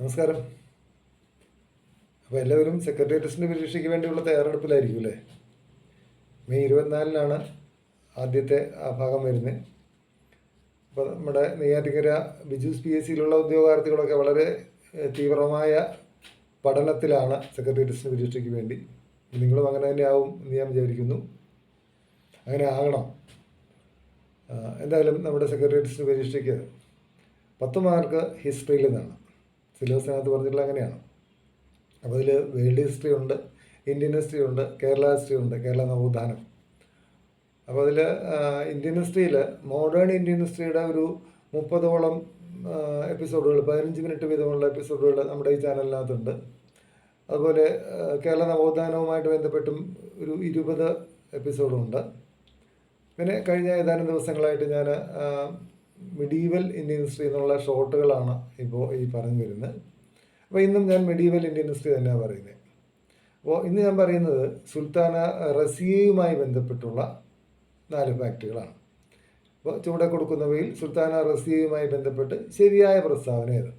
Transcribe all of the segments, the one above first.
നമസ്കാരം. അപ്പോൾ എല്ലാവരും സെക്രട്ടേറിയറ്റിന്റെ പരീക്ഷയ്ക്ക് വേണ്ടിയുള്ള തയ്യാറെടുപ്പിലായിരിക്കും അല്ലേ മെയ് ഇരുപത്തിനാലിനാണ് ആദ്യത്തെ ആ ഭാഗം വരുന്നത്. അപ്പോൾ നമ്മുടെ നെയ്യാറ്റിക്കര ബിജുസ് പി എസ് സിയിലുള്ള ഉദ്യോഗാർത്ഥികളൊക്കെ വളരെ തീവ്രമായ പഠനത്തിലാണ് സെക്രട്ടേറിയറ്റിന്റെ പരീക്ഷയ്ക്ക് വേണ്ടി. നിങ്ങളും അങ്ങനെ തന്നെ ആവും എന്ന് ഞാൻ വിചാരിക്കുന്നു. അങ്ങനെ ആകണം. എന്തായാലും നമ്മുടെ സെക്രട്ടേറിയറ്റിന്റെ പരീക്ഷയ്ക്ക് പത്ത് മാർക്ക് ഹിസ്റ്ററിയിൽ നിന്നാണ്. സിലബസിനകത്ത് പറഞ്ഞിട്ടുള്ള അങ്ങനെയാണ്. അപ്പോൾ അതിൽ വേൾഡ് ഹിസ്റ്ററി ഉണ്ട് ഇന്ത്യൻ ഹിസ്റ്ററി ഉണ്ട് കേരള ഹിസ്റ്ററി ഉണ്ട് കേരള നവോത്ഥാനം. അപ്പോൾ അതിൽ ഇന്ത്യൻ ഹിസ്റ്ററിയിൽ മോഡേൺ ഇന്ത്യൻ ഹിസ്റ്ററിയുടെ ഒരു മുപ്പതോളം എപ്പിസോഡുകൾ പതിനഞ്ച് മിനിറ്റ് വീതമുള്ള എപ്പിസോഡുകൾ നമ്മുടെ ഈ ചാനലിനകത്തുണ്ട് അതുപോലെ കേരള നവോത്ഥാനവുമായിട്ട് ബന്ധപ്പെട്ടും ഒരു ഇരുപത് എപ്പിസോഡുണ്ട് പിന്നെ കഴിഞ്ഞ ഏതാനും ദിവസങ്ങളായിട്ട് ഞാൻ മിഡീവൽ ഇന്ത്യൻ ഹിസ്റ്ററി എന്നുള്ള ഷോർട്ടുകളാണ് ഇപ്പോൾ ഈ പറഞ്ഞു വരുന്നത്. അപ്പോൾ ഇന്നും ഞാൻ മിഡീവൽ ഇന്ത്യൻ ഹിസ്റ്ററി തന്നെയാണ് പറയുന്നത് അപ്പോൾ ഇന്ന് ഞാൻ പറയുന്നത് സുൽത്താന റസിയയുമായി ബന്ധപ്പെട്ടുള്ള നാല് ഫാക്റ്റുകളാണ് അപ്പോൾ ചുവടെ കൊടുക്കുന്നവയിൽ സുൽത്താന റസിയയുമായി ബന്ധപ്പെട്ട് ശരിയായ പ്രസ്താവന ഏത്?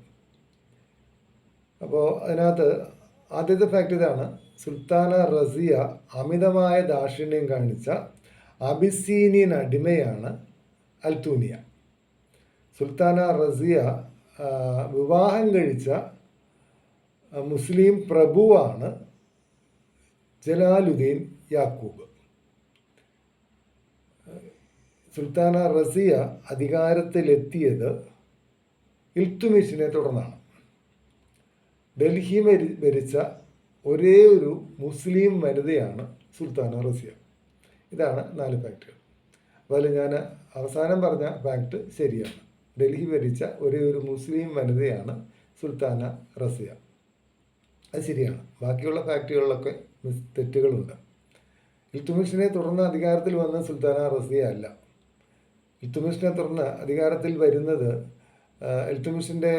അപ്പോൾ അതിനകത്ത് ആദ്യത്തെ ഫാക്റ്റ് ഇതാണ് സുൽത്താന റസിയ അമിതമായ ദാക്ഷിണ്യം കാണിച്ച അബിസീനിയൻ അടിമയാണ് അൽത്തൂനിയ. സുൽത്താന റസിയ വിവാഹം കഴിച്ച മുസ്ലിം പ്രഭുവാണ് ജലാലുദ്ദീൻ യാക്കൂബ്. സുൽത്താന റസിയ അധികാരത്തിലെത്തിയത് ഇൽത്തുമിഷിനെ തുടർന്നാണ്. ഡൽഹി ഭരിച്ച ഒരേ ഒരു മുസ്ലിം വനിതയാണ് സുൽത്താന റസിയ. ഇതാണ് നാല് ഫാക്റ്റുകൾ അതുപോലെ ഞാൻ അവസാനം പറഞ്ഞ ഫാക്ട് ശരിയാണ്. ഡൽഹി ഭരിച്ച ഒരേ ഒരു മുസ്ലിം വനിതയാണ് സുൽത്താന റസിയ. അത് ശരിയാണ്. ബാക്കിയുള്ള ഫാക്ടറികളിലൊക്കെ മിസ് തെറ്റുകളുണ്ട്. ഇൽത്തുമിഷിനെ തുടർന്ന് അധികാരത്തിൽ വന്ന സുൽത്താന റസിയ അല്ല. ഇൽത്തുമിഷിനെ തുടർന്ന് അധികാരത്തിൽ വരുന്നത് ഇൽത്തുമിഷിന്റെ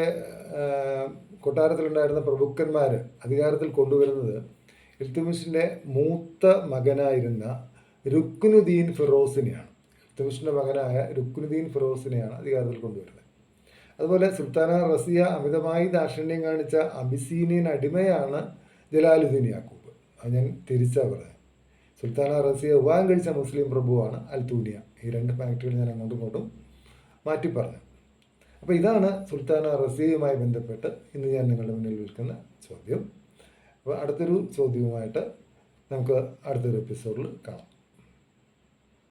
കൊട്ടാരത്തിലുണ്ടായിരുന്ന പ്രഭുക്കന്മാർ അധികാരത്തിൽ കൊണ്ടുവരുന്നത് ഇൽത്തുമിഷിന്റെ മൂത്ത മകനായിരുന്ന രുക്നുദ്ദീൻ ഫിറോസിനെയാണ്. ഇൽത്തുമിഷിന്റെ മകനായ രുക്നുദ്ദീൻ ഫിറോസിനെയാണ് അധികാരത്തിൽ കൊണ്ടുവരുന്നത്. അതുപോലെ സുൽത്താന റസിയ അമിതമായി ദാക്ഷിണ്യം കാണിച്ച അബിസീനിയൻ അടിമയാണ് ജലാലുദ്ദീൻ യാക്കൂബ്. അത് ഞാൻ തിരിച്ചാ പറഞ്ഞത് സുൽത്താന റസിയ വിവാഹം കഴിച്ച മുസ്ലിം പ്രഭുവാണ് അൽത്തൂനിയ. ഈ രണ്ട് ഫാക്ടറികൾ ഞാൻ അങ്ങോട്ടും ഇങ്ങോട്ടും മാറ്റി പറഞ്ഞു. അപ്പോൾ ഇതാണ് സുൽത്താന റസിയയുമായി ബന്ധപ്പെട്ട് ഇന്ന് ഞാൻ നിങ്ങളുടെ മുന്നിൽ വിൽക്കുന്ന ചോദ്യം. അപ്പോൾ അടുത്തൊരു ചോദ്യവുമായിട്ട് നമുക്ക് അടുത്തൊരു എപ്പിസോഡിൽ കാണാം.